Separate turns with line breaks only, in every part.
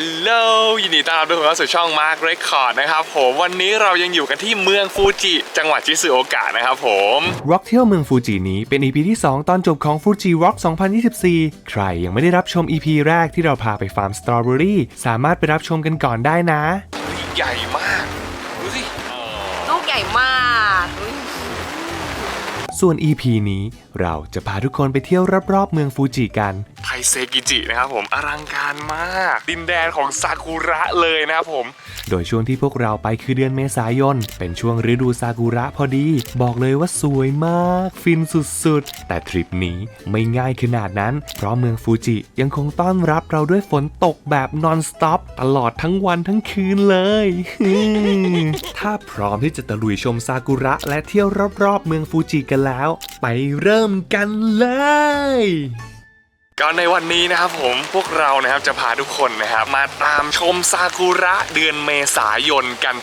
ลโหลยินดีต้อนรับทุกคนเข้าสู่ช่อง Mark Record นะครับผมวันนี้เรายังอยู่กันที่เมืองฟูจิ จังหวัดชิซึโอกะนะครับผม
ร็อกเที่ยวเมืองฟูจินี้เป็น EP ที่ 2 ตอนจบของ Fuji Rock 2024 ใครยังไม่ได้รับชม EP แรกที่เราพาไปฟาร์มสตรอเบอรี่สามารถไปรับชมกันก่อนได้นะ
ใหญ่มากดูสิ
ลูกใหญ่มากอุ๊ย
ส่วน EP นี้เราจะพาทุกคนไปเที่ยวรอบๆเมืองฟูจิกัน
ไทเซกิจินะครับผมอลังการมาก ดินแดนของซากุระเลยนะครับผม
โดยช่วงที่พวกเราไปคือเดือนเมษายน เป็นช่วงฤดูซากุระพอดี บอกเลยว่าสวยมาก ฟินสุดๆ แต่ทริปนี้ไม่ง่ายขนาดนั้น เพราะเมืองฟูจิยังคงต้อนรับเราด้วยฝนตกแบบนอนสต็อปตลอดทั้งวันทั้งคืนเลย ถ้าพร้อมที่จะตะลุยชมซากุระและเที่ยวรอบๆ เมืองฟูจิกันแล้ว ไปเริ่มกันเลย
ก็ในวันนี้นะครับผมพวกเรานะครับจะพาทุกคนนะครับมาตามชมซากุระเดือนเมษายนกัน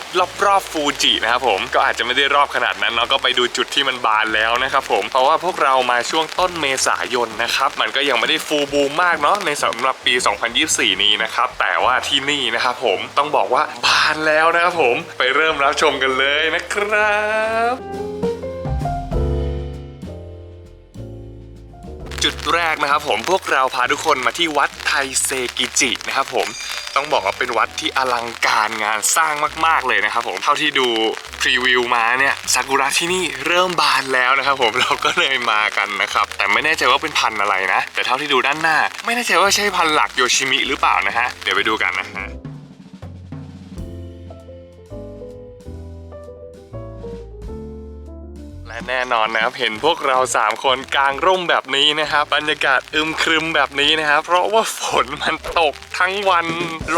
รอบๆฟูจินะครับผมก็อาจจะไม่ได้รอบขนาดนั้นเนาะก็ไปดูจุดที่มันบานแล้วนะครับผมเพราะว่าพวกเรามาช่วงต้นเมษายนนะครับมันก็ยังไม่ได้ฟูบูมมากเนาะในสำหรับปี 2024 นี้นะครับแต่ว่าที่นี่นะครับผมต้องบอกว่าบานแล้วนะครับผมไปเริ่มรับชมกันเลยนะครับ จุดแรกนะครับผมพวกเราพาทุกคนมาที่วัดไทเซกิจินะครับผมต้องบอกว่าเป็นวัดที่อลังการงานสร้างมากๆเลยนะครับผมเท่าที่ดูพรีวิวมาเนี่ยซากุระที่นี่เริ่มบานแล้วนะครับผมเราก็เลยมากันนะครับแต่ไม่แน่ใจว่าเป็นพันธุ์อะไรนะ แต่เท่าที่ดูด้านหน้า ไม่แน่ใจว่าใช่พันธุ์หลักโยชิมิหรือเปล่านะฮะเดี๋ยวไปดูกันนะฮะ แน่นอนนะครับ เห็นพวกเรา 3 คนกลางร่มแบบนี้นะครับ บรรยากาศอึมครึมแบบนี้นะครับ เพราะว่าฝนมันตกทั้งวัน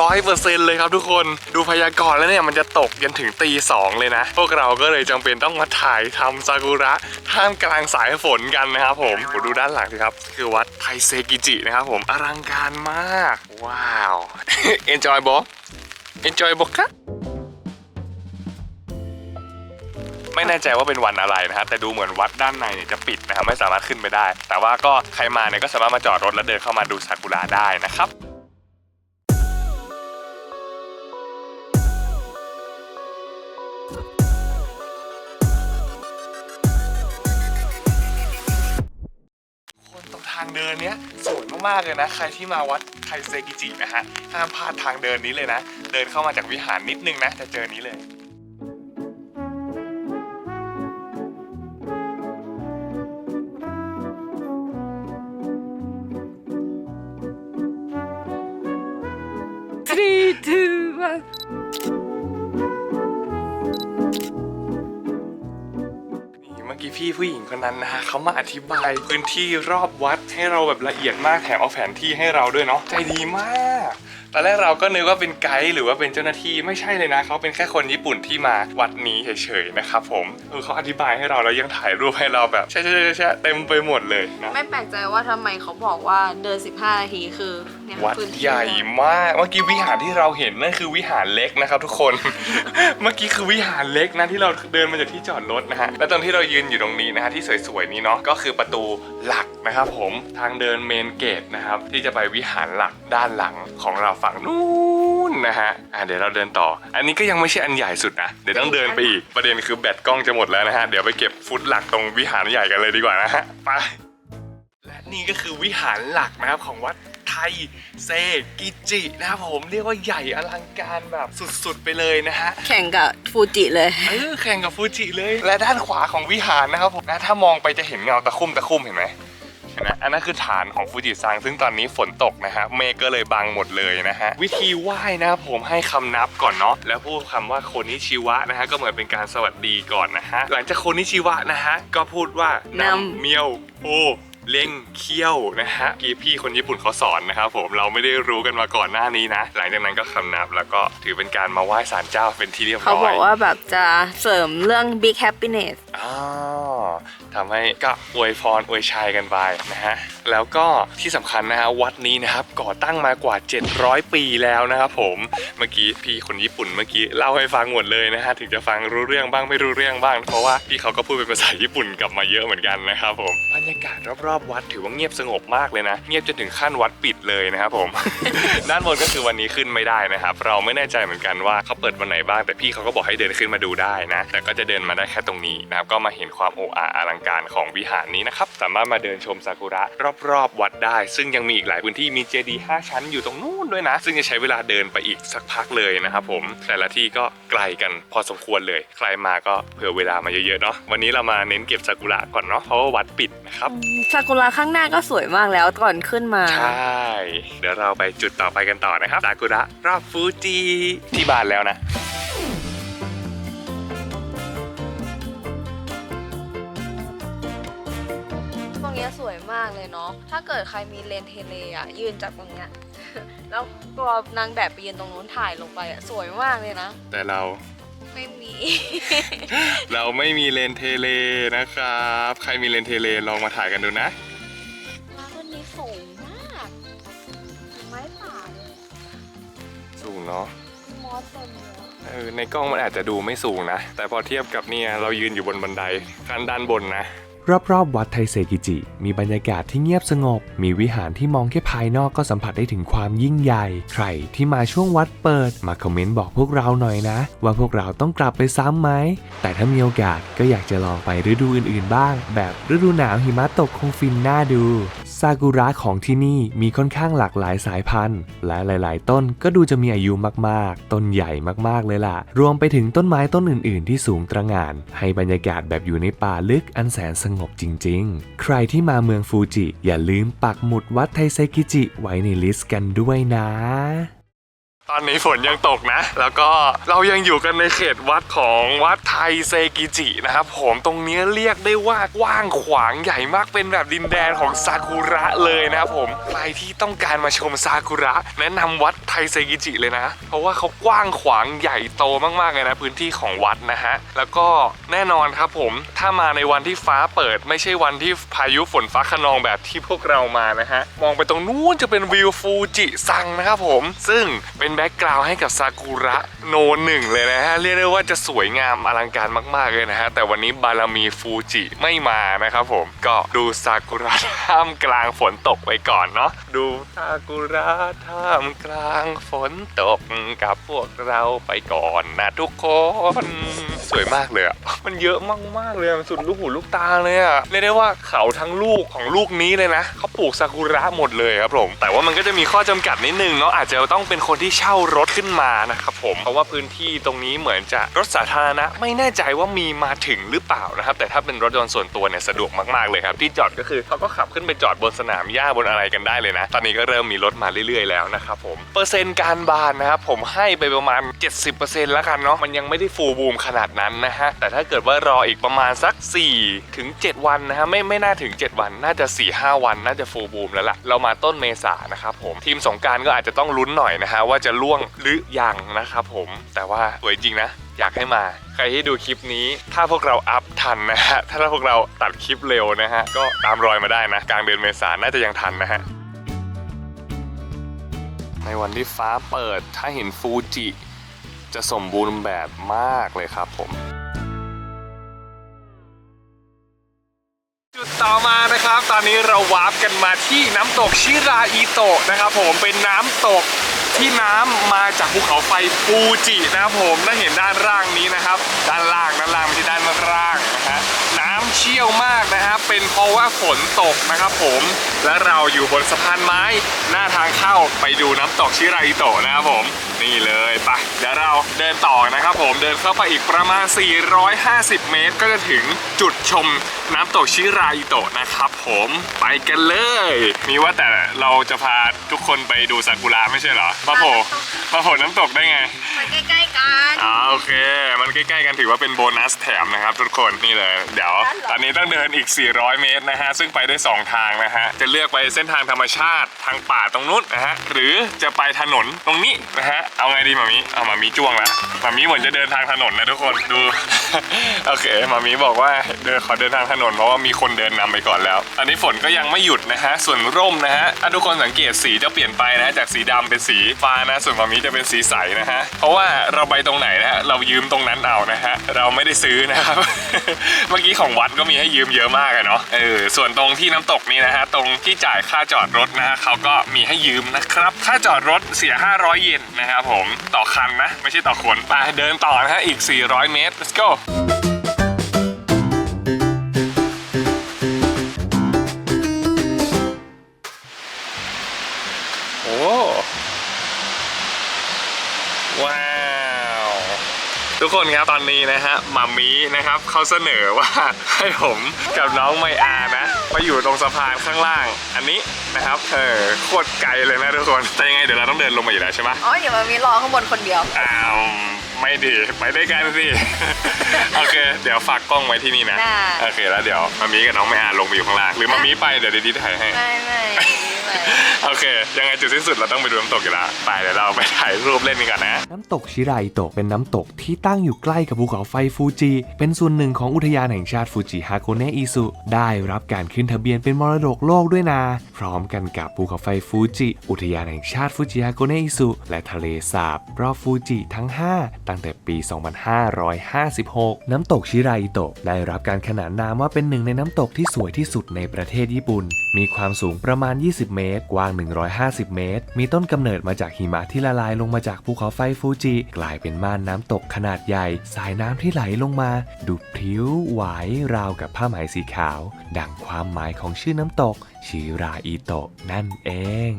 ร้อยเปอร์เซ็นต์เลยครับทุกคน ดูพยากรณ์แล้วเนี่ยมันจะตกยันถึงตีสองเลยนะ พวกเราก็เลยจำเป็นต้องมาถ่ายทำซากุระท่ามกลางสายฝนกันนะครับผมผมดูด้านหลังสิครับ คือวัดไทเซกิจินะครับผม อลังการมาก ว้าว enjoy บอ enjoy บอกคะ ไม่แน่ใจว่าเป็นวันอะไรนะฮะแต่ดูเหมือนวัดด้านในเนี่ยจะปิดนะครับไม่สามารถขึ้นไปได้ แต่ว่าก็ใครมาเนี่ยก็สามารถมาจอดรถแล้วเดินเข้ามาดูซากุระได้นะครับคนตรงทางเดินเนี้ยสวยมากๆเลยนะ ใครที่มาวัดไทเซกิจินะฮะห้ามพลาดทางเดินนี้เลยนะ เดินเข้ามาจากวิหารนิดนึงนะจะเจอนี้เลย ผู้หญิงคนนั้นนะฮะเขามาอธิบายพื้นที่รอบวัดให้เราแบบละเอียดมากแถมเอาแผนที่ให้เราด้วยเนาะใจดีมาก ตอนแรกเราก็นึกว่าเป็นไกด์หรือว่าเป็นเจ้าหน้าที่ไม่ใช่เลยนะเขาเป็นแค่คนญี่ปุ่นที่มาวัดนี้เฉยๆนะครับผมเออเขาอธิบายให้เราแล้วยังถ่ายรูปให้เราแบบใช่ใช่ใช่ใช่เต็มไปหมดเลยนะ
ไม่แปลกใจว่าทำไมเขาบอกว่าเดิน 15 นาทีคือเนี่ย
วัด
พื้นที่
ใหญ่มากเมื่อกี้วิหารที่เราเห็นนั่นคือวิหารเล็กนะครับทุกคน เมื่อกี้คือวิหารเล็กนะที่เราเดินมาจากที่จอดรถนะฮะและตอนที่เรายืนอยู่ตรงนี้นะฮะที่สวยๆนี้เนาะก็คือประตูหลักนะครับผมทางเดินเมนเกตนะครับที่จะไปวิหารหลักด้านหลังของเราฝั่งนู้นนะฮะอะเดี๋ยวเราเดินต่อ อันนี้ก็ยังไม่ใช่อันใหญ่สุดนะ เดี๋ยวต้องเดินไปอีก ประเด็นคือแบตกล้องจะหมดแล้วนะฮะ เดี๋ยวไปเก็บฟุตหลักตรงวิหารใหญ่กันเลยดีกว่านะฮะ ไป และนี่ก็คือวิหารหลักนะครับของวัดไทยเซกิจินะครับผมเรียกว่าใหญ่อลังการแบบสุดๆไปเลยนะฮะ
แข่งกับฟูจิเลย
เออแข่งกับฟูจิเลย และด้านขวาของวิหารนะครับผมนะถ้ามองไปจะเห็นเงาตะคุ่มตะคุ่มเห็นไหมเห็ นไหมอันนั้นคือฐานของฟูจิซังซึ่งตอนนี้ฝนตกนะฮะเมฆก็เลยบังหมดเลยนะฮะวิธีไหว้นะครับผมให้คำนับก่อนเนาะแล้วพูดคำว่าโคนิชิวะนะฮะก็เหมือนเป็นการสวัสดีก่อนนะฮะหลังจากโคนิชิวะนะฮะก็พูดว่านำเมียวโอ เล่งเคี้ยวนะฮะกีพี่คนญี่ปุ่นเขาสอนนะครับผมเราไม่ได้รู้กันมาก่อนหน้านี้นะ หลังจากนั้นก็คำนับแล้วก็ถือเป็นการมาไหว้ศาลเจ้าเป็นที่เรียบร้อย
เขาบอกว่าแบบจะเสริมเรื่อง big happiness
อ๋อทำให้ก็อวยพรอวยชัยกันไปนะฮะแล้วก็ที่สำคัญนะฮะวัดนี้นะครับก่อตั้งมากว่า 700 ปีแล้วนะครับผมเมื่อกี้พี่คนญี่ปุ่นเมื่อกี้เล่าให้ฟังหมดเลยนะฮะถึงจะฟังรู้เรื่องบ้างไม่รู้เรื่องบ้าง เพราะว่าพี่เขาก็พูดเป็นภาษาญี่ปุ่นกลับมาเยอะเหมือนกันนะครับผมบรรยากาศรอบๆวัดถือว่าเงียบสงบมากเลยนะ เงียบจนถึงขั้นวัดปิดเลยนะครับผม ด้านบนก็คือวันนี้ขึ้นไม่ได้นะครับ เราไม่แน่ใจเหมือนกันว่าเขาเปิดวันไหนบ้าง แต่พี่เขาก็บอกให้เดินขึ้นมาดูได้นะ แต่ก็จะเดินมาได้แค่ตรงนี้นะครับ ก็มาเห็นความโอ้อาอลังการของวิหารนี้นะครับ สามารถมาเดินชมซากุระรอบๆวัดได้ ซึ่งยังมีอีกหลายพื้นที่ มีเจดีย์5ชั้นอยู่ตรงนู้นด้วยนะ ซึ่งจะใช้เวลาเดินไปอีกสักพักเลยนะครับผม แต่ละที่ก็ไกลกันพอสมควรเลย ใครมาก็เผื่อเวลามาเยอะๆเนาะ วันนี้เรามาเน้นเก็บซากุระก่อนเนาะ เพราะว่าวัดปิดนะครับ
ซากุระข้างหน้าก็สวยมากแล้วก่อนขึ้นมา
ใช่ เดี๋ยวเราไปจุดต่อไปกันต่อนะครับ ซากุระรอบฟูจิที่บ้านแล้วนะ
ตรงเนี้ยสวยมากเลยเนาะ ถ้าเกิดใครมีเลนเทเลอะยืนจากตรงเนี้ย แล้วตัวนางแบบไปยืนตรงนู้นถ่ายลงไปอะสวยมากเลยนะ
แต่เรา
ไม่มี
เราไม่มีเลนเทเลนะครับ ใครมีเลนเทเลลองมาถ่ายกันดูนะ
ร้านต้นนี้สูงมากไม้ป่าเลย
สูงเนาะ
มอสเต็มเลยอะ
เออในกล้องมันอาจจะดูไม่สูงนะ แต่พอเทียบกับเนี่ยเรายืนอยู่บนบันไดขั้นด้านบนนะ
รอบๆ วัดไทเซกิจิ มีบรรยากาศที่เงียบสงบ มีวิหารที่มองแค่ภายนอกก็สัมผัสได้ถึงความยิ่งใหญ่ ใครที่มาช่วงวัดเปิด มาคอมเมนต์บอกพวกเราหน่อยนะ ว่าพวกเราต้องกลับไปซ้ำไหม แต่ถ้ามีโอกาสก็อยากจะลองไปฤดูอื่นๆบ้าง แบบฤดูหนาวหิมะตกคงฟินน่าดู ซากุระของที่นี่มีค่อนข้างหลากหลายสายพันธุ์ และหลาย ๆ ต้นก็ดูจะมีอายุมาก ๆ ต้นใหญ่มากๆ เลยล่ะ รวมไปถึงต้นไม้ต้นอื่น ๆ ที่สูงตระหง่าน ให้บรรยากาศแบบอยู่ในป่าลึกอันแสนสงบจริง ๆ ใครที่มาเมืองฟูจิอย่าลืมปักหมุดวัดไทเซกิจิไว้ในลิสต์กันด้วยนะ
ตอนนี้ฝนยังตกนะ แล้วก็เรายังอยู่กันในเขตวัดของวัดไทเซกิจินะครับผมตรงนี้เรียกได้ว่ากว้างขวางใหญ่มากเป็นแบบดินแดนของซากุระเลยนะครับผมใครที่ต้องการมาชมซากุระ แนะนำวัดไทเซกิจิเลยนะ เพราะว่าเขากว้างขวางใหญ่โตมากๆเลยนะพื้นที่ของวัดนะฮะแล้วก็แน่นอนครับผมถ้ามาในวันที่ฟ้าเปิด ไม่ใช่วันที่พายุฝนฟ้าขนองแบบที่พวกเรามานะฮะมองไปตรงนู้นจะเป็นวิวฟูจิซังนะครับผม ซึ่งเป็นบ็กกราวให้กับซากุระโนหนึ่งเลยนะฮะ เรียกได้ว่าจะสวยงามอลังการมาก ๆ เลยนะฮะ แต่วันนี้บารมีฟูจิไม่มานะครับผมก็ดูซากุระท่ามกลางฝนตกไปก่อนเนาะดูซากุระท่ามกลางฝนตกกับพวกเราไปก่อนนะทุกคนสวยมากเลยอะมันเยอะมากๆเลยมันสุดลูกหูลูกตาเลยอะเรียกได้ว่าเขาทั้งลูกของลูกนี้เลยนะเขาปลูกซากุระหมดเลยครับผมแต่ว่ามันก็จะมีข้อจำกัดนิดนึงเนาะอาจจะต้องเป็นคนที่เช่า่ารถขึ้นมานะครับผมเพราะว่าพื้นที่ตรงนี้เหมือนจะรถสาธารณะไม่แน่ใจว่ามีมาถึงหรือเปล่านะครับ แต่ถ้าเป็นรถยนต์ส่วนตัวเนี่ยสะดวกมากๆเลยครับ ที่จอดก็คือเขาก็ขับขึ้นไปจอดบนสนามหญ้าบนอะไรกันได้เลยนะ ตอนนี้ก็เริ่มมีรถมาเรื่อยๆแล้วนะครับผมเปอร์เซ็นต์การบานนะครับผมให้ไปประมาณ 70%แล้วกันเนาะมันยังไม่ได้ฟูลบูมขนาดนั้นนะฮะแต่ถ้าเกิดว่ารออีกประมาณสัก4ถึง7วันนะฮะไม่ไม่น่าถึง 7 วันน่าจะ 4-5 วันน่าจะฟูลบูมแล้วล่ะเรามาต้นเมษานะครับผมทีมสงการก็อาจจะต้องลุ้นหน่อยนะฮะว่าจะล่วงหรือยังนะครับผมแต่ว่าสวยจริงนะ อยากให้มา ใครที่ดูคลิปนี้ ถ้าพวกเราอัพทันนะฮะถ้าพวกเราตัดคลิปเร็วนะฮะก็ตามรอยมาได้นะกลางเดือนเมษาน่าจะยังทันนะฮะในวันที่ฟ้าเปิดถ้าเห็นฟูจิ จะสมบูรณ์แบบมากเลยครับผม จุดต่อมานะครับ ตอนนี้เราวาร์ปกันมาที่น้ำตกชิราอิโตะนะครับผมเป็นน้ำตก ที่น้ำมาจากภูเขาไฟฟูจินะครับผมถ้าเห็นด้านล่างนี้นะครับ ด้านล่างด้านล่างไม่ใช่ด้านล่างนะฮะ เชี่ยวมากนะครับเป็นเพราะว่าฝนตกนะครับผมและเราอยู่บนสะพานไม้ หน้าทางเข้าไปดูน้ำตกชิราอิโตะนะครับผม นี่เลยไปเดี๋ยวเราเดินต่อนะครับผมเดินเข้าไปอีกประมาณ 450 เมตร ก็จะถึงจุดชมน้ำตกชิราอิโตะนะครับผมไปกันเลย มีว่าแต่เราจะพาทุกคนไปดูซากุระไม่ใช่เหรอมาโผล่มาโผล่น้ำตกได้ไง
ไปใกล้ๆกันกัน
อ่าโอเค มันใกล้ๆกันถือว่าเป็นโบนัสแถมนะครับทุกคนนี่เลย เดี๋ยว
นั่นเหรอ
ตอนนี้ต้องเดินอีก 400 เมตรนะฮะ ซึ่งไปได้ 2 ทางนะฮะ จะเลือกไปเส้นทางธรรมชาติทางป่าตรงนู้นนะฮะ หรือจะไปถนนตรงนี้นะฮะ เอาไงดีมามีเอามามีจ้วงล้วหมามีเหมือนจะเดินทางถนนนะทุกคน ดู โอเค มามีบอกว่าเดินขอเดินทางถนนเพราะว่ามีคนเดินนำไปก่อนแล้ว อันนี้ฝนก็ยังไม่หยุดนะฮะ ส่วนร่มนะฮะ ถ้าทุกคนสังเกตสีจะเปลี่ยนไปนะฮะจากสีดำเป็นสีฟ้านะ ส่วนมามีจะเป็นสีใสนะฮะ เพราะว่าเราไปตรงไหนนะฮะ เรายืมตรงนั้นเอานะฮะ เราไม่ได้ซื้อนะครับ เมื่อกี้ของวัดก็มีให้ยืมเยอะมากอะเนาะเออส่วนตรงที่น้ำตกนี้นะฮะตรงที่จ่ายค่าจอดรถนะฮะเขาก็มีให้ยืมนะครับค่าจอดรถเสีย 500 เยนนะครับผมต่อคันนะ ไม่ใช่ต่อคนไปเดินต่อนะฮะอีก 400 เมตร let's go โอ้ว้า ทุกคนครับตอนนี้นะฮะมามีนะครับเขาเสนอว่าให้ผมกับน้องไมอานะไปอยู่ตรงสะพานข้างล่าง อันนี้นะครับเออโคตรไกลเลยนะทุกคนแต่ยังไงเดี๋ยวเราต้องเดินลงมาอยู่แล้วใช่ไหม
อ๋อเดี๋ยวมามีรอข้างบนคนเดียว
อ้าวไม่ดีไปด้วยกันสิโอเค เดี๋ยวฝากกล้องไว้ที่นี่นะ
ได้
โอเคแล้วเดี๋ยวมามีกับน้องไมอาลงไปอยู่ข้างล่างหรือมามีไปเดี๋ยวดีๆถ่ายให้
ไม่ไม่ไม่
โอเค ยังไงจุดสิ้นสุดเราต้องไปดูน้ำตกอยู่ล้วไปเดี๋ยวเราไปถ่ายรูปเล่นกันก่อนนะ
น้ำตกชิไรโตะเป็นน้ำตกที่ตั้งอยู่ใกล้กับภูเขาไฟฟูจิ เป็นส่วนหนึ่งของอุทยานแห่งชาติฟูจิฮาโกเนะอิสุได้รับการขึ้นทะเบียนเป็นมรดกโลกด้วยนะ พร้อมกันกับภูเขาไฟฟูจิ อุทยานแห่งชาติฟูจิฮาโกเนะอิสุและทะเลสาบรอบฟูจิทั้ง 5 ตั้งแต่ปี 2556 น้ำตกชิไรโตะได้รับการขนานนามว่าเป็นหนึ่งในน้ำตกที่สวยที่สุดในประเทศญี่ปุ่น มีความสูงประมาณ 20 เมตรกว้างาง 150 เมตร มีต้นกำเนิดมาจากหิมะที่ละลายลงมาจากภูเขาไฟฟูจิ กลายเป็นม่านน้ำตกขนาดใหญ่ สายน้ำที่ไหลลงมาดูพริ้วไหวราวกับผ้าไหมสีขาว ดังความหมายของชื่อน้ำตก ชิราอิโตะนั่นเอง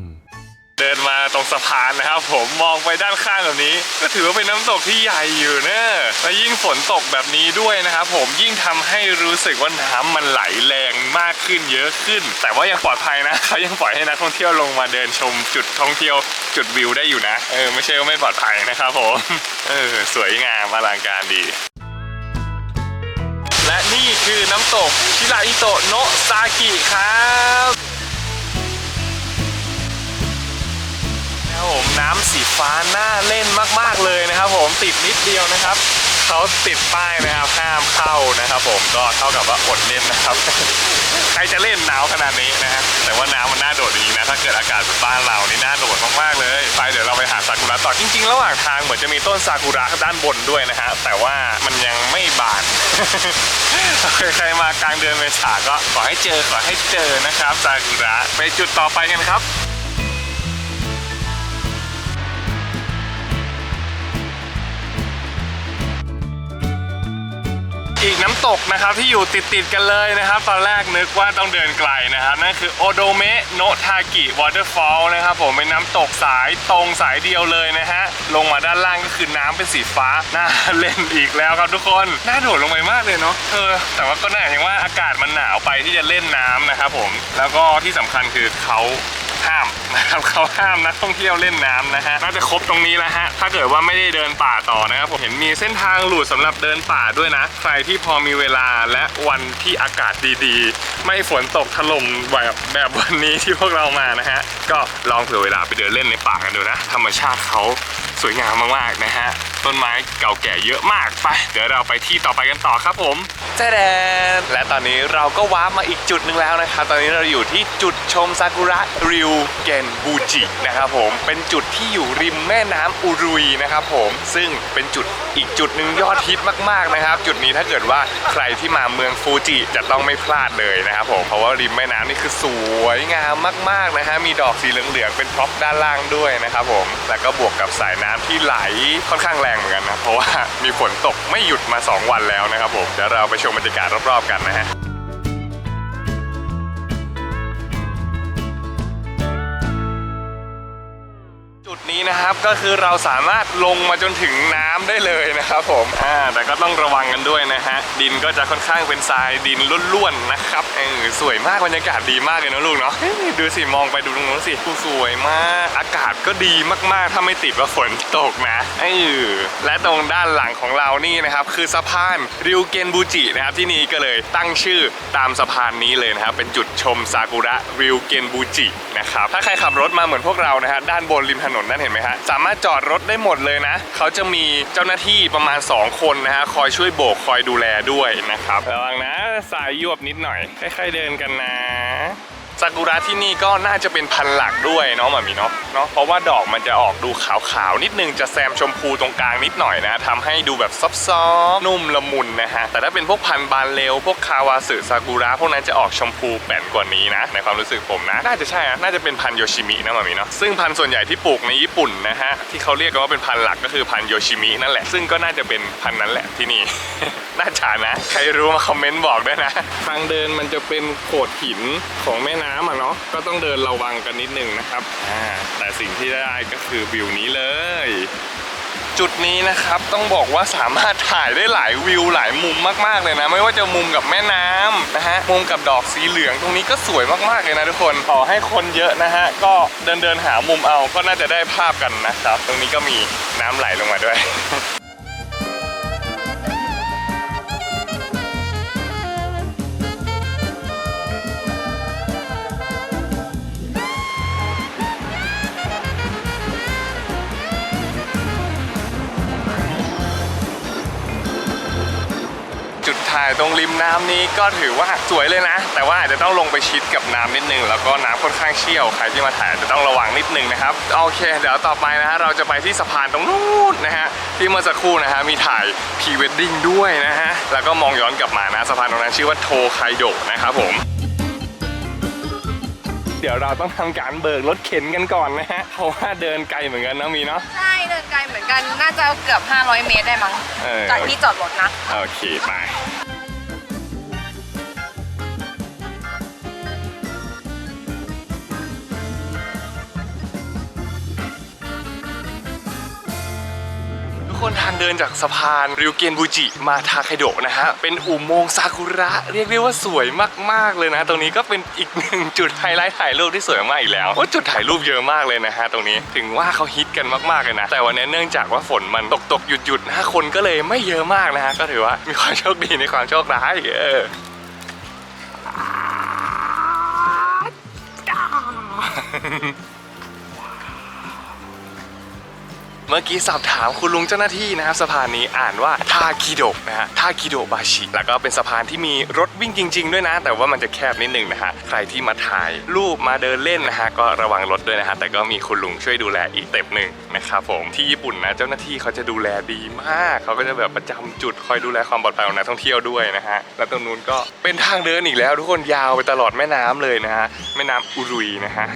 เดินมาตรงสะพานนะครับ ผมมองไปด้านข้างแบบนี้ ก็ถือว่าเป็นน้ำตกที่ใหญ่อยู่เนอะและยิ่งฝนตกแบบนี้ด้วยนะครับ ผมยิ่งทำให้รู้สึกว่าน้ำมันไหลแรงมากขึ้นเยอะขึ้น แต่ว่ายังปลอดภัยนะเขายังปล่อยให้นักท่องเที่ยวลงมาเดินชมจุดท่องเที่ยวจุดวิวได้อยู่นะเออไม่ใช่ว่าไม่ปลอดภัยนะครับผมเออสวยงามอลังการดีและนี่คือน้ำตกชิราอิโตะโนซากิครับ น้ำสีฟ้าน่าเล่นมากๆเลยนะครับ ผมติดนิดเดียวนะครับเขาติดป้ายนะครับห้ามเข้านะครับ ผมก็เท่ากับว่าอดเล่นนะครับ ใครจะเล่นหนาวขนาดนี้นะฮะแต่ว่าน้ำมันน่าโดดจริงนะถ้าเกิดอากาศแบบบ้านเรานี่น่าโดดมากๆเลยไปเดี๋ยวเราไปหาซากุระต่อจริง ๆ ระหว่างทางเหมือนจะมีต้นซากุระด้านบนด้วยนะฮะแต่ว่ามันยังไม่บานใครมากลางเดือนเมษาก็ขอให้เจอขอให้เจอนะครับซากุระไปจุดต่อไปกันครับ อีกน้ำตกนะครับที่อยู่ติดติดๆกันเลยนะครับ ตอนแรกนึกว่าต้องเดินไกลนะครับนั่นคือโอโดเมะโนทากิวอเตอร์ฟอลนะครับผมเป็นน้ำตกสายตรงสายเดียวเลยนะฮะลงมาด้านล่างก็คือน้ำเป็นสีฟ้าน่าเล่นอีกแล้วครับทุกคนน่าโดดลงไปมากเลยเนาะเออแต่ว่าก็น่าอย่างว่าอากาศมันหนาวไปที่จะเล่นน้ำนะครับผมแล้วก็ที่สำคัญคือเขา ห้ามนะครับเขาห้ามนักท่องเที่ยวเล่นน้ำนะฮะน่าจะครบตรงนี้แล้วฮะถ้าเกิดว่าไม่ได้เดินป่าต่อนะครับผมเห็นมีเส้นทางหลุดสำหรับเดินป่าด้วยนะ ใครที่พอมีเวลาและวันที่อากาศดีๆ ไม่ฝนตกถล่มแบบแบบวันนี้ที่พวกเรามานะฮะก็ลองเผื่อเวลาไปเดินเล่นในป่ากันดูนะ ธรรมชาติเขา สวยงามมากๆนะฮะ ต้นไม้เก่าแก่เยอะมากไป เดี๋ยวเราไปที่ต่อไปกันต่อครับผมแจ๊ดนและตอนนี้เราก็ว้ามาอีกจุดหนึ่งแล้วนะครับ ตอนนี้เราอยู่ที่จุดชมซากุระริวเกนบูจินะครับผม เป็นจุดที่อยู่ริมแม่น้ำอุรุยนะครับผม ซึ่งเป็นจุดอีกจุดหนึ่งยอดฮิตมากๆนะครับ จุดนี้ถ้าเกิดว่าใครที่มาเมืองฟูจิจะต้องไม่พลาดเลยนะครับผม เพราะว่าริมแม่น้ำนี่คือสวยงามมากๆนะฮะ มีดอกสีเหลืองๆเป็นพร็อพด้านล่างด้วยนะครับผม แล้วก็บวกกับสายน้ำที่ไหลค่อนข้างแรงเหมือนกันนะเพราะว่ามีฝนตกไม่หยุดมา 2 วันแล้วนะครับผมเดี๋ยวเราไปชมบรรยากาศรอบๆกันนะฮะ นะครับก็คือเราสามารถลงมาจนถึงน้ำได้เลยนะครับผมอ่าแต่ก็ต้องระวังกันด้วยนะฮะดินก็จะค่อนข้างเป็นทรายดินล้วนๆนะครับเอออสวยมากบรรยากาศดีมากเลยนะลูกเนาะดูสิมองไปดูตรงนู้นสิสวยมาก อากาศก็ดีมากๆ ถ้าไม่ติดว่าฝนตกนะเออและตรงด้านหลังของเรานี่นะครับคือสะพานริวเกนบูจินะครับที่นี่ก็เลยตั้งชื่อตามสะพานนี้เลยนะครับเป็นจุดชมซากุระริวเกนบูจินะครับถ้าใครขับรถมาเหมือนพวกเรานะฮะด้านบนริมถนนนั่นเห็นไหมฮะสามารถจอดรถได้หมดเลยนะ เขาจะมีเจ้าหน้าที่ประมาณ 2 คนนะฮะ คอยช่วยโบกคอยดูแลด้วยนะครับ ระวังนะสายยวบนิดหน่อย ค่อยๆเดินกันนะ ซากุระที่นี่ก็น่าจะเป็นพันหลักด้วยเนาะหมามีเนาะเนาะเพราะว่าดอกมันจะออกดูขาวๆนิดนึงจะแซมชมพูตรงกลางนิดหน่อยนะทำให้ดูแบบซอฟๆนุ่มละมุนนะฮะแต่ถ้าเป็นพวกพันบานเร็วพวกคาวาสึซากุระพวกนั้นจะออกชมพูแป่นกว่านี้นะในความรู้สึกผมนะ น่าจะใช่อะน่าจะเป็นพันโยชิมินะหมามีเนาะซึ่งพันส่วนใหญ่ที่ปลูกในญี่ปุ่นนะฮะที่เขาเรียกกันว่าเป็นพันหลักก็คือพันโยชิมินั่นแหละซึ่งก็น่าจะเป็นพันนั้นแหละที่นี่น่าจะนะ ใครรู้มาคอมเมนต์บอกด้วยนะ ทางเดินมันจะเป็นโขดหินของแม่น้ำอะเนาะก็ต้องเดินระวังกันนิดนึงนะครับอ่าแต่สิ่งที่ได้ก็คือวิวนี้เลย จุดนี้นะครับต้องบอกว่าสามารถถ่ายได้หลายวิวหลายมุมมากๆเลยนะ ไม่ว่าจะมุมกับแม่น้ำนะฮะมุมกับดอกสีเหลืองตรงนี้ก็สวยมากๆเลยนะทุกคนขอให้คนเยอะนะฮะก็เดินเดินหามุมเอาก็น่าจะได้ภาพกันนะครับ ตรงนี้ก็มีน้ำไหลลงมาด้วย รงริมน้ำนี้ก็ถือว่าสวยเลยนะ แต่ว่าอาจจะต้องลงไปชิดกับน้ำนิดนึง แล้วก็น้ำค่อนข้างเชี่ยว ใครที่มาถ่ายอาจจะต้องระวังนิดนึงนะครับโอเค เดี๋ยวต่อไปนะฮะเราจะไปที่สะพานตรงนู้นนะฮะที่เมื่อสักครู่นะฮะมีถ่ายพรีเวดดิ้งด้วยนะฮะแล้วก็มองย้อนกลับมานะสะพานตรงนั้นชื่อว่าโทไคโดะนะครับผมเดี๋ยวเราต้องทำการเบิกรถเข็นกันก่อนนะฮะ เพราะว่าเดินไกลเหมือนกันนะมีเนาะ
ใช่ เดินไกลเหมือนกัน น่าจะเกือบ 500 เมตรได้มั้ง
เออ
จากที่จอดรถนะ
โอเค ไป ทุกางเดินจากสะพานริวเกนบูจิมาทาไคโดะนะฮะ เป็นอุโมงค์ซากุระเรียกได้ว่าสวยมาก ๆ เลยนะ ตรงนี้ก็เป็นอีกหนึ่งจุดไฮไลท์ถ่ายรูปที่สวยมากอีกแล้วโอ้จุดถ่ายรูปเยอะมากเลยนะฮะตรงนี้ถึงว่าเขาฮิตกันมากๆเลยนะ แต่วันนี้เนื่องจากว่าฝนมันตกตกหยุดหยุดนะฮะคนก็เลยไม่เยอะมากนะฮะก็ถือว่ามีความโชคดีในความโชคร้ายเออ มื่อกี้สอบถามคุณลุงเจ้าหน้าที่นะครับสะพานนี้อ่านว่าทาคิโดะนะฮะทาคิโดะบาชิแล้วก็เป็นสะพานที่มีรถวิ่งจริง ๆ ด้วยนะ แต่ว่ามันจะแคบนิดนึงนะฮะใครที่มาถ่ายรูปมาเดินเล่นนะฮะก็ระวังรถด้วยนะฮะแต่ก็มีคุณลุงช่วยดูแลอีกเต็ปหนึ่งนะครับผมที่ญี่ปุ่นนะเจ้าหน้าที่เขาจะดูแลดีมากเขาก็จะแบบประจำจุดคอยดูแลความปลอดภัยของนักท่องเที่ยวด้วยนะฮะแล้วตรงนู้นก็เป็นทางเดินอีกแล้ว ทุกคนยาวไปตลอดแม่น้ำเลยนะฮะแม่น้ำอุรุยนะฮะ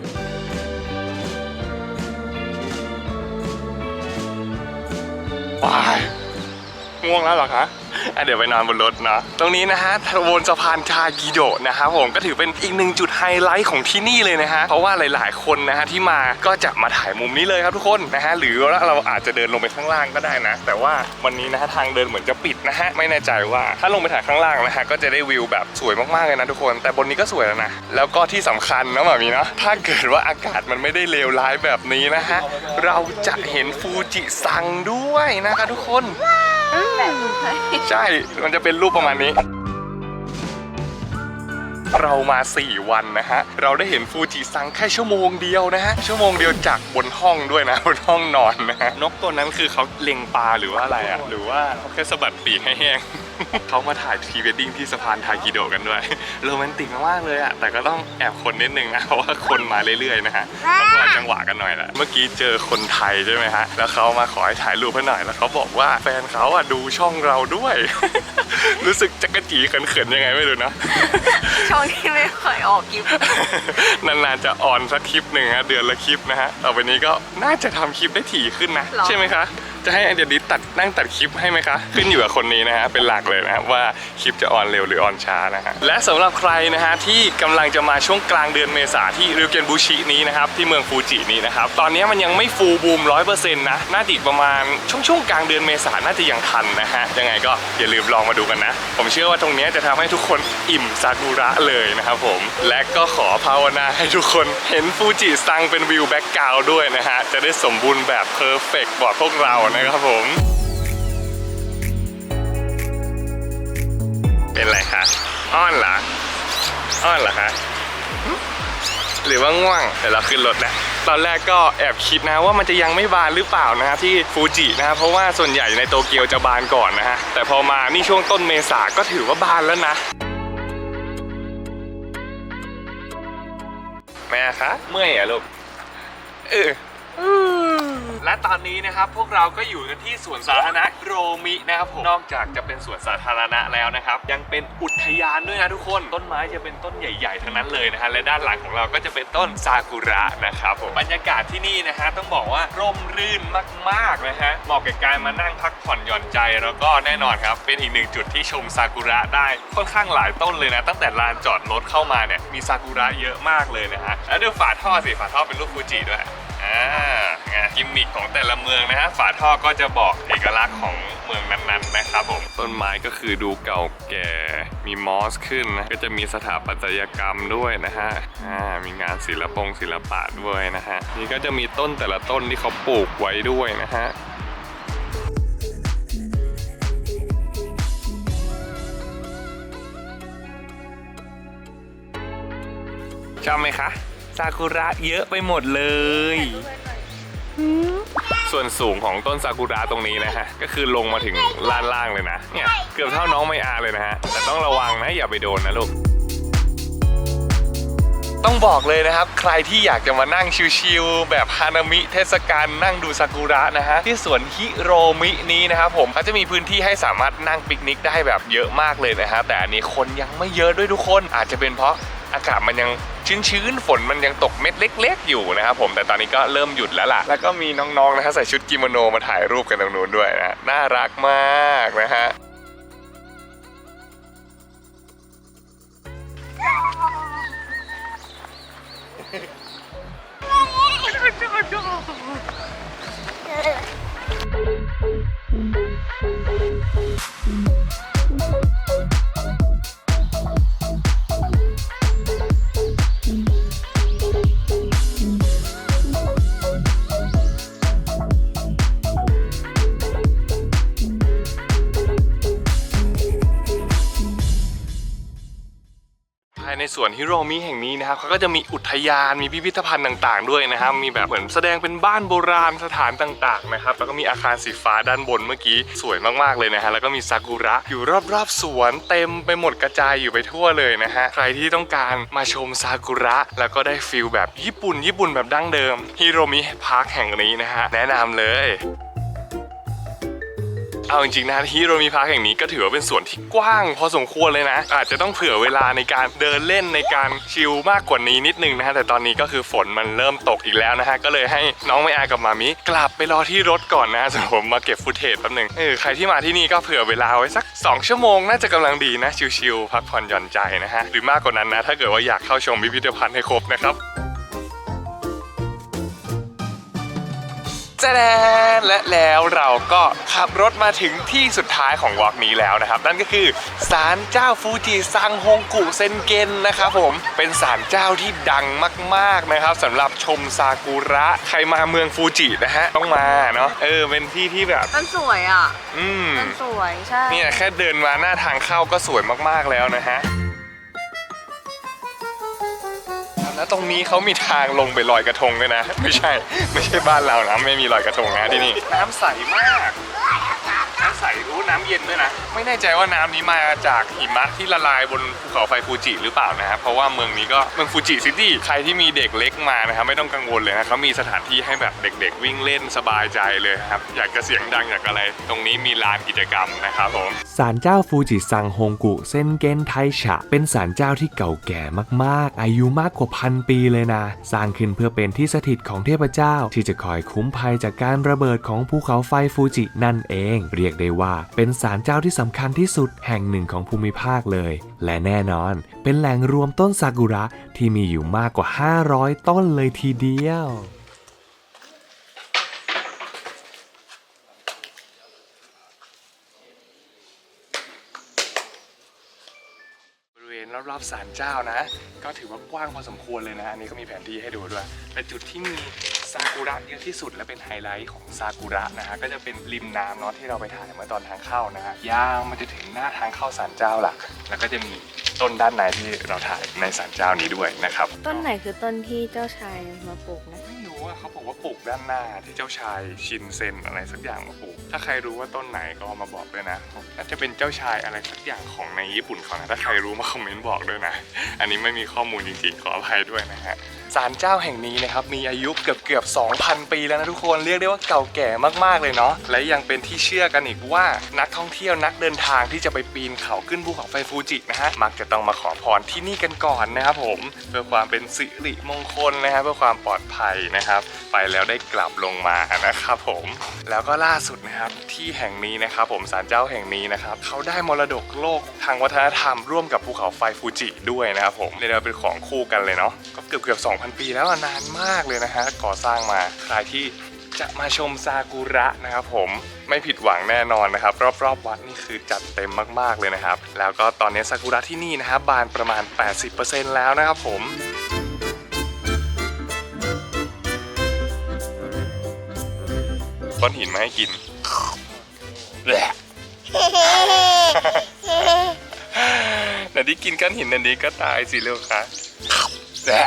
วาย ง่วงแล้วเหรอคะอะเดี๋ยวไปนอนบนรถเนาะตรงนี้นะฮะบนสะพานชากิโดะนะครับผมก็ถือเป็นอีกหนึ่งจุดไฮไลท์ของที่นี่เลยนะฮะ เพราะว่าหลาย ๆ คนนะฮะที่มาก็จะมาถ่ายมุมนี้เลยครับทุกคนนะฮะ หรือว่าเราอาจจะเดินลงไปข้างล่างก็ได้นะ แต่ว่าวันนี้นะฮะทางเดินเหมือนจะปิดนะฮะ ไม่แน่ใจว่าถ้าลงไปถ่ายข้างล่างนะฮะก็จะได้วิวแบบสวยมาก ๆ เลยนะทุกคน แต่บนนี้ก็สวยแล้วนะ แล้วก็ที่สำคัญนะหมามีเนาะถ้าเกิดว่าอากาศมันไม่ได้เลวร้ายแบบนี้นะฮะ เราจะเห็นฟูจิซังด้วยนะคะทุกคน ใช่ มันจะเป็นรูปประมาณนี้ เรามา 4 วันนะฮะ เราได้เห็นฟูจิซังแค่ชั่วโมงเดียวนะฮะ ชั่วโมงเดียวจากบนห้องด้วยนะ บนห้องนอนนะฮะ นกตัวนั้นคือเขาเล็งปลาหรือว่าอะไรอะ หรือว่าเขาแค่สะบัดปีกให้แห้งเขามาถ่ายพรีเวดดิ้งที่สะพานทากิโดะกันด้วยโรแมนติกมากๆเลยอะแต่ก็ต้องแอบคนนิดนึงนะเพราะว่าคนมาเรื่อยๆนะฮะต้องรอจังหวะกันหน่อยแหละเมื่อกี้เจอคนไทยใช่ไหมฮะแล้วเขามาขอให้ถ่ายรูปให้หน่อยแล้วเขาบอกว่าแฟนเขาอะดูช่องเราด้วย รู้สึกจักระจีเขินๆยังไงไม่รู้นะ
ช่องที่ไม่ค่อยออกคลิป
นานๆจะออนสักคลิปหนึ่งฮะเดือนละคลิปนะฮะต่อไปนี้ก็น่าจะทำคลิปได้ถี่ขึ้นนะ
หรอ
ใช่ไหมคะ จะให้ไอเดียดิตัดนั่งตัดคลิปให้ไหมคะ ขึ้นอยู่กับคนนี้นะฮะเป็นหลักเลยนะครับว่าคลิปจะออนเร็วหรือออนช้านะฮะและสำหรับใครนะฮะที่กำลังจะมาช่วงกลางเดือนเมษาที่ริวเกนบูชินี้นะครับที่เมืองฟูจินี้นะครับตอนนี้มันยังไม่ฟูบูมร้อยเปอร์เซ็นต์นะน่าจะประมาณช่วงช่วงกลางเดือนเมษาน่าจะยังทันนะฮะยังไงก็อย่าลืมลองมาดูกันนะ ผมเชื่อว่าตรงนี้จะทำให้ทุกคนอิ่มซากุระเลยนะครับผมและก็ขอภาวนาให้ทุกคนเห็นฟูจิซังเป็นวิวแบ็กกราวด์ด้วยนะฮะจะได้สมบูรณ์แบบเพอร์เฟกต์กว่าพวกเรานะครับผม เป็นไรคะอ้อนเหรออ้อนเหรอคะหรือว่าง่วงเดี๋ยวเราขึ้นรถนะตอนแรกก็แอบคิดนะว่ามันจะยังไม่บานหรือเปล่านะฮะที่ฟูจินะฮะเพราะว่าส่วนใหญ่ในโตเกียวจะบานก่อนนะฮะแต่พอมานี่ช่วงต้นเมษาก็ถือว่าบานแล้วนะ แม่คะเมื่อยเหรอะลูกเออ และตอนนี้นะครับพวกเราก็อยู่กันที่สวนสาธารณะโรมินะครับผมนอกจากจะเป็นสวนสาธารณะแล้วนะครับยังเป็นอุทยานด้วยนะทุกคนต้นไม้จะเป็นต้นใหญ่ๆทั้งนั้นเลยนะฮะและด้านหลังของเราก็จะเป็นต้นซากุระนะครับผมบรรยากาศที่นี่นะฮะต้องบอกว่าร่มรื่นมากๆนะฮะเหมาะกับการมานั่งพักผ่อนหย่อนใจแล้วก็แน่นอนครับเป็นอีกหนึ่งจุดที่ชมซากุระได้ค่อนข้างหลายต้นเลยนะ ตั้งแต่ลานจอดรถเข้ามาเนี่ยมีซากุระเยอะมากเลยนะฮะแล้วดูฝาท่อสิฝาท่อเป็นรูปฟูจิด้วย อ่าไงกิมมิคของแต่ละเมืองนะฮะฝาท่อก็จะบอกเอกลักษณ์ของเมืองนั้นๆนะครับผมต้นไม้ก็คือดูเก่าแก่มีมอสขึ้นนะก็จะมีสถาปัตยกรรมด้วยนะฮะอ่ามีงานศิลปงศิลปะด้วยนะฮะนี่ก็จะมีต้นแต่ละต้นที่เขาปลูกไว้ด้วยนะฮะชอบไหมคะ ซากุระเยอะไปหมดเลย ส่วนสูงของต้นซากุระตรงนี้นะฮะ ก็คือลงมาถึงล่านล่างเลยนะ เนี่ยเกือบเท่าน้องไม่อาเลยนะฮะ แต่ต้องระวังนะอย่าไปโดนนะลูก ต้องบอกเลยนะครับ ใครที่อยากจะมานั่งชิลๆแบบฮานามิเทศกาลนั่งดูซากุระนะฮะ ที่สวนฮิโรมินี้นะครับผมเขาจะมีพื้นที่ให้สามารถนั่งปิกนิกได้แบบเยอะมากเลยนะฮะ แต่อันนี้คนยังไม่เยอะด้วยทุกคนอาจจะเป็นเพราะ อากาศมันยังชื้นๆ ฝนมันยังตกเม็ดเล็ก ๆ อยู่นะครับผมแต่ตอนนี้ก็เริ่มหยุดแล้วล่ะ แล้วก็มีน้องๆนะฮะใส่ชุดกิโมโนมาถ่ายรูปกันตรงนู้นด้วยนะน่ารักมากนะฮะ ฮิโรมิแห่งนี้นะครับเขาก็จะมีอุทยานมีพิพิธภัณฑ์ต่าง ๆ ด้วยนะครับมีแบบเหมือนแสดงเป็นบ้านโบราณสถานต่าง ๆ นะครับ แล้วก็มีอาคารสีฟ้าด้านบนเมื่อกี้สวยมากๆเลยนะฮะแล้วก็มีซากุระอยู่รอบๆสวนเต็มไปหมดกระจายอยู่ไปทั่วเลยนะฮะใครที่ต้องการมาชมซากุระ แล้วก็ได้ฟิลแบบญี่ปุ่น ญี่ปุ่นแบบดั้งเดิมฮิโรมิพาร์คแห่งนี้นะฮะแนะนำเลย เอาจริงๆนะฮิโรมิพาร์คแห่งนี้ก็ถือว่าเป็นสวนที่กว้าง พอสมควรเลยนะ อาจจะต้องเผื่อเวลาในการเดินเล่นในการชิลมากกว่านี้นิดนึงนะฮะแต่ตอนนี้ก็คือฝนมันเริ่มตกอีกแล้วนะฮะก็เลยให้น้องไมอากับมามิกลับไปรอที่รถก่อนนะส่วนผมมาเก็บฟุตเทจแป๊บหนึงเออใครที่มาที่นี่ก็เผื่อเวลาไว้สัก 2 ชั่วโมงน่าจะกำลังดีนะชิลๆพักผ่อนหย่อนใจนะฮะหรือมากกว่านั้นนะถ้าเกิดว่าอยากเข้าชมพิพิธภัณฑ์ให้ครบนะครับ แจนและแล้วเราก็ขับรถมาถึงที่สุดท้ายของวอล์กนี้แล้วนะครับ นั่นก็คือศาลเจ้าฟูจิซังฮงกุเซนเกนนะครับผมเป็นศาลเจ้าที่ดังมากๆนะครับสำหรับชมซากุระใครมาเมืองฟูจินะฮะต้องมาเนาะเออเป็นที่ที่แบบ
มันสวยอะ
อืม
มันสวยใช่
เนี่ยแค่เดินมาหน้าทางเข้าก็สวยมากๆแล้วนะฮะ ตรงนี้เขามีทางลงไปลอยกระทงด้วยนะ ไม่ใช่ ไม่ใช่บ้านเรานะ ไม่มีลอยกระทงนะที่นี่ น้ำใสมาก น้ำใสรู้น้ำเย็นด้วยนะ ไม่แน่ใจว่าน้ำนี้มาจากหิมะที่ละลายบนภูเขาไฟฟูจิหรือเปล่านะครับ เพราะว่าเมืองนี้ก็เมืองฟูจิซิตี้ ใครที่มีเด็กเล็กมานะครับ ไม่ต้องกังวลเลยนะเขามีสถานที่ให้แบบเด็ก ๆ วิ่งเล่นสบายใจเลยครับ อยากจะเสียงดังอยากอะไร ตรงนี้มีลานกิจกรรมนะครับผม
ศาลเจ้าฟูจิซังฮงกุเซนเกนไทฉะ เป็นศาลเจ้าที่เก่าแก่มากๆ อายุมากกว่าพันปีเลยนะ สร้างขึ้นเพื่อเป็นที่สถิตของเทพเจ้า ที่จะคอยคุ้มภัยจากการระเบิดของภูเขาไฟฟูจินั่นเอง เรียกได้ว่าเป็นศาลเจ้าที่สำคัญที่สุดแห่งหนึ่งของภูมิภาคเลย และแน่นอน เป็นแหล่งรวมต้นซากุระที่มีอยู่มากกว่า 500 ต้นเลยทีเดียว
บริเวณ รอบๆศาลเจ้านะ ก็ถือว่ากว้างพอสมควรเลยนะอันนี้ก็มีแผนที่ให้ดูด้วยแต่จุดที่มีซากุระเยอะที่สุดและเป็นไฮไลท์ของซากุระนะฮะก็จะเป็นริมน้ำเนาะที่เราไปถ่ายเมื่อตอนทางเข้านะฮะยาวมันจะถึงหน้าทางเข้าศาลเจ้าหลัก แล้วก็จะมีต้นด้านในที่เราถ่ายในศาลเจ้านี้ด้วยนะครับ
ต้นไหนคือต้นที่เจ้าชายมาปลูกนะ
คะ ว่าเขาบอกว่าปลูกด้านหน้าที่เจ้าชายชินเซนอะไรสักอย่างมาปลูก ถ้าใครรู้ว่าต้นไหนก็มาบอกด้วยนะน่าจะเป็นเจ้าชายอะไรสักอย่างของในญี่ปุ่นเขานะถ้าใครรู้มาคอมเมนต์บอกด้วยนะ อันนี้ไม่มีข้อมูลจริงๆขออภัยด้วยนะฮะศาลเจ้าแห่งนี้นะครับมีอายุเกือบเกือบ2,000 ปีแล้วนะทุกคนเรียกได้ว่าเก่าแก่มากๆเลยเนาะและยังเป็นที่เชื่อกันอีกว่านักท่องเที่ยวนักเดินทางที่จะไปปีนเขาขึ้นภูเขาไฟฟูจินะฮะมักจะต้องมาขอพรที่นี่กันก่อนนะครับผมเพื่อความเป็นสิริมงคลนะครับเพื่อความปลอดภัยนะครับ ไปแล้วได้กลับลงมานะครับผมแล้วก็ล่าสุดนะครับที่แห่งนี้นะครับผมศาลเจ้าแห่งนี้นะครับเขาได้มรดกโลกทางวัฒนธรรมร่วมกับภูเขาไฟฟูจิด้วยนะครับผมเรียกได้ว่าเป็นของคู่กันเลยเนาะก็เกือบเกือบสอ2,000 ปีแล้วนานมากเลยนะฮะก่อสร้างมาใครที่จะมาชมซากุระนะครับผมไม่ผิดหวังแน่นอนนะครับ รอบๆวัดนี่คือจัดเต็มมากๆเลยนะครับ แล้วก็ตอนนี้ซากุระที่นี่นะครับบานประมาณ 80%แล้วนะครับผมก้อนหินมาให้กินแหละแต่ที่กินก้อนหินอันนี้ก็ตายสิลูกคะแหละ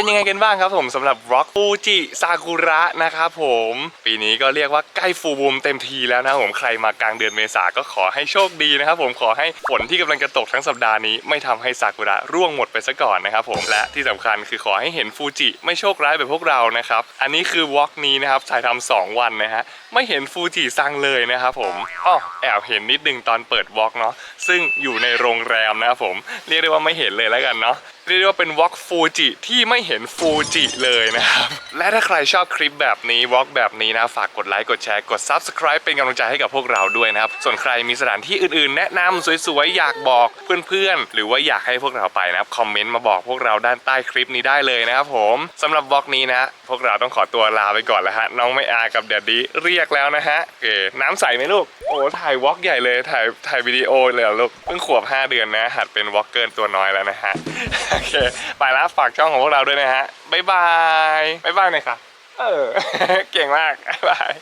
เป็นยังไงกันบ้างครับผมสำหรับร็อกฟูจิซากุระนะครับผม ปีนี้ก็เรียกว่าใกล้ฟูบูมเต็มทีแล้วนะครับผมใครมากลางเดือนเมษาก็ขอให้โชคดีนะครับผมขอให้ฝนที่กำลังจะตกทั้งสัปดาห์นี้ไม่ทำให้ซากุระร่วงหมดไปซะก่อนนะครับผมและที่สำคัญคือขอให้เห็นฟูจิไม่โชคร้ายแบบพวกเรานะครับอันนี้คือวอล์กนี้นะครับถ่ายทำสองวันนะฮะไม่เห็นฟูจิซังเลยนะครับผมอ๋อแอบเห็นนิดนึงตอนเปิดวอล์กเนาะซึ่งอยู่ในโรงแรมนะครับผมเรียกได้ว่าไม่เห็นเลยแล้วกันเนาะ เรียกว่าเป็นวอล์กฟูจิที่ไม่เห็นฟูจิเลยนะครับ และถ้าใครชอบคลิปแบบนี้วอล์กแบบนี้นะ ฝากกดไลค์ กดแชร์ กด Subscribe เป็นกำลังใจให้กับพวกเราด้วยนะครับ ส่วนใครมีสถานที่อื่นๆ แนะนำสวยๆ อยากบอกเพื่อนๆ หรือว่าอยากให้พวกเราไปนะครับ คอมเมนต์มาบอกพวกเราด้านใต้คลิปนี้ได้เลยนะครับผมสำหรับวอล์กนี้นะ พวกเราต้องขอตัวลาไปก่อนแล้วฮะน้องไม่อากับแดดดี้เรียกแล้วนะฮะโอเคน้ำใสไหมลูกโอ้ถ่ายวอล์กใหญ่เลยถ่ายถ่ายวิดีโอเลยลูกเพิ่งขวบห้าเดือนนะหัดเป็นวอล์กเกอร์ตัวน้อยแล้วนะฮะอเค ไปแล้วฝากช่องของพวกเราด้วยนะฮะบ๊ายบายบ๊ายบายหน่อยค่ะ เออ เก่งมากบ๊ายบาย